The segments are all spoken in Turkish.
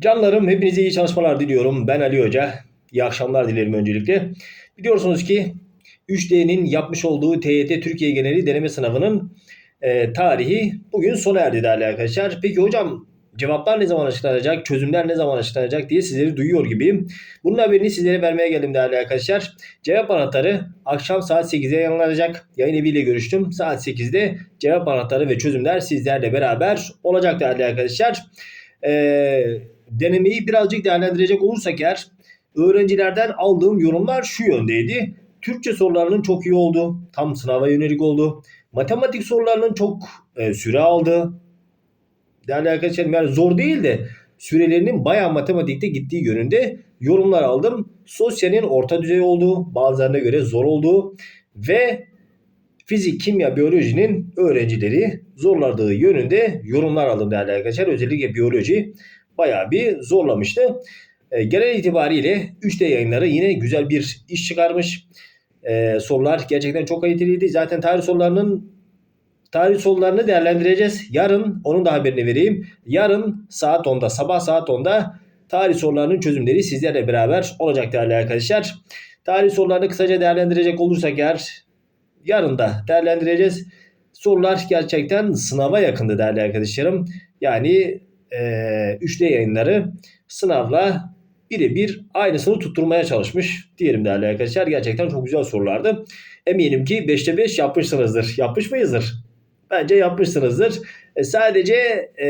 Canlarım hepinize iyi çalışmalar diliyorum. Ben Ali Hoca. İyi akşamlar dilerim öncelikle. Biliyorsunuz ki 3D'nin yapmış olduğu TYT Türkiye geneli deneme sınavının e, tarihi bugün sona erdi değerli arkadaşlar. Peki hocam cevaplar ne zaman açıklanacak, çözümler ne zaman açıklanacak diye sizleri duyuyor gibiyim. Bunun haberini sizlere vermeye geldim değerli arkadaşlar. Cevap anahtarı akşam saat 8'de yayınlanacak. Yayın eviyle görüştüm. Saat 8'de cevap anahtarı ve çözümler sizlerle beraber olacak değerli arkadaşlar. Ee, denemeyi birazcık değerlendirecek olursak eğer öğrencilerden aldığım yorumlar şu yöndeydi. Türkçe sorularının çok iyi oldu. Tam sınava yönelik oldu. Matematik sorularının çok e, süre aldı. Değerli arkadaşlarım yani zor değil de sürelerinin bayağı matematikte gittiği yönünde yorumlar aldım. Sosyalin orta düzey olduğu, bazılarına göre zor olduğu ve fizik, kimya, biyolojinin öğrencileri zorladığı yönünde yorumlar aldım değerli arkadaşlar. Özellikle biyoloji bayağı bir zorlamıştı. E, genel itibariyle 3D yayınları yine güzel bir iş çıkarmış. E, sorular gerçekten çok kaliteliydi. Zaten tarih sorularının tarih sorularını değerlendireceğiz. Yarın onun da haberini vereyim. Yarın saat 10'da sabah saat 10'da tarih sorularının çözümleri sizlerle beraber olacak değerli arkadaşlar. Tarih sorularını kısaca değerlendirecek olursak eğer yarın da değerlendireceğiz. Sorular gerçekten sınava yakındı değerli arkadaşlarım. Yani e, 3D yayınları sınavla birebir aynısını tutturmaya çalışmış diyelim değerli arkadaşlar. Gerçekten çok güzel sorulardı. Eminim ki 5'te 5 yapmışsınızdır. Yapmış mıyızdır? Bence yapmışsınızdır. E, sadece e,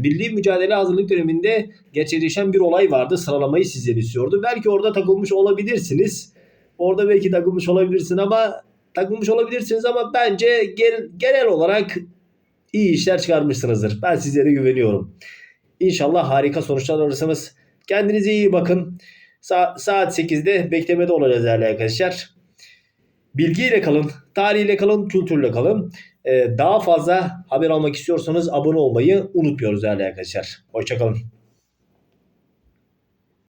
milli mücadele hazırlık döneminde gerçekleşen bir olay vardı. Sıralamayı sizden istiyordu. Belki orada takılmış olabilirsiniz. Orada belki takılmış olabilirsin ama takılmış olabilirsiniz ama bence genel, olarak iyi işler çıkarmışsınızdır. Ben sizlere güveniyorum. İnşallah harika sonuçlar alırsınız. Kendinize iyi bakın. Sa- saat 8'de beklemede olacağız değerli arkadaşlar. Bilgiyle kalın, tarihiyle kalın, kültürle kalın. Ee, daha fazla haber almak istiyorsanız abone olmayı unutmuyoruz değerli arkadaşlar. Hoşçakalın.